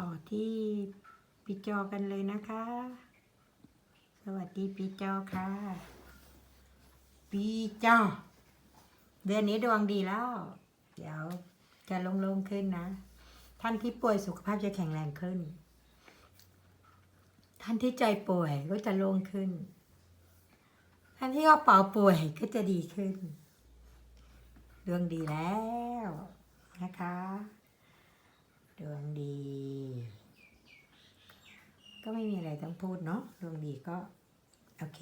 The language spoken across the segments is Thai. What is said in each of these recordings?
ต่อที่ปีจอกันเลยนะคะ สวัสดีปีจอค่ะ ปีจอเดือนนี้ดวงดีแล้ว เดี๋ยวจะลงลงๆขึ้นนะ ท่านที่ป่วยสุขภาพจะแข็งแรงขึ้น ท่านที่ใจป่วยก็จะโล่งขึ้น ท่านที่กระเป๋าป่วยก็จะดีขึ้น ดวงดีแล้วนะคะ ดวงดี ก็ไม่มีอะไรต้อง พูดเนาะดวงดีก็ โอเค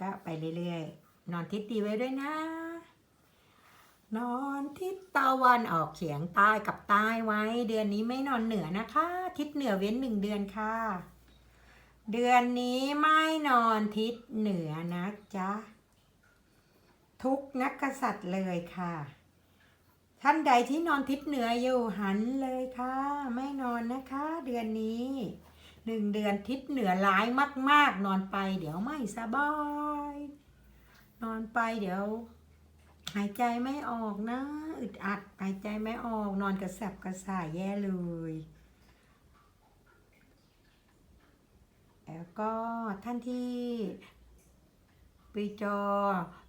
ก็ไปเรื่อยๆ นอนทิศดีไว้ด้วยนะ นอนทิศตะวันออกเฉียงใต้กับใต้ไว้ เดือนนี้ไม่นอนเหนือนะคะ ทิศเหนือเว้นหนึ่งเดือนค่ะ เดือนนี้ไม่นอนทิศเหนือนะจ๊ะทุกนักกษัตริย์เลยค่ะ ท่านใดที่นอนทิศเหนืออยู่หันเลยค่ะ ไม่นอนนะคะ เดือนนี้ หนึ่งเดือนทิศเหนือร้ายมาก ๆ นอนไปเดี๋ยวไม่สบาย นอนไปเดี๋ยว หายใจไม่ออกนะ อึดอัดหายใจไม่ออก นอนกระสับกระส่ายแย่เลย แล้วก็ท่านที่ปีจอ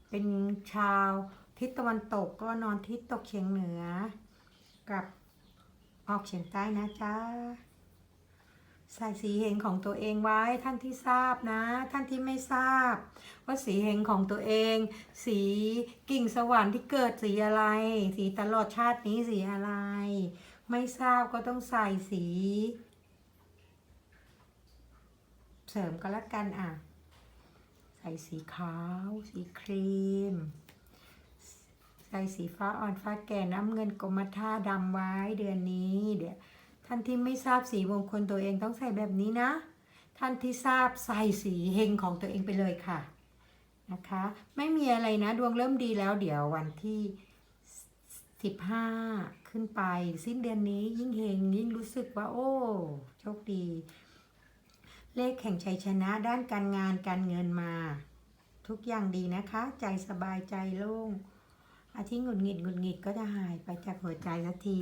เป็นชาวทิศตะวันตกก็นอนทิศตกเฉียงเหนือ กับออกเฉียงใต้นะจ๊ะ ใส่สีเหงของตัวเองไว้ท่านที่ทราบนะ ท่านที่ไม่ทราบ ว่าสีเหงของตัวเอง สีกิ่งสวรรค์ที่เกิดสีอะไร สีตลอดชาตินี้สีอะไร ไม่ทราบก็ต้องใส่สี เสริมก็แล้วกันอะ ใส่สีขาว สีครีม ใส่สีฟ้าอ่อนฟ้าแก่น้ำเงินกรมท่าดำไว้เดือนนี้ ท่านที่ไม่ทราบสีมงคลตัวเองต้องใส่แบบนี้นะ ท่านที่ทราบใส่สีเฮงของตัวเองไปเลยค่ะนะคะ ไม่มีอะไรนะดวงเริ่มดีแล้วเดี๋ยววันที่ 15 ขึ้นไป สิ้นเดือนนี้ยิ่งเฮงยิ่งรู้สึกว่า โอ้โชคดี เลขแห่งชัยชนะด้านการงานการเงินมา ทุกอย่างดีนะคะ ใจสบายใจโล่งอาที่หงุดหงิดหงุดหงิดก็จะหายไปจากหัวใจสักที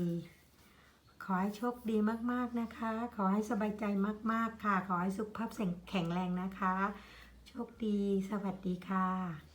ขอให้โชคดีมากๆนะคะ ขอให้สบายใจมากๆค่ะ ขอให้สุขภาพแข็งแรงนะคะ โชคดี สวัสดีค่ะ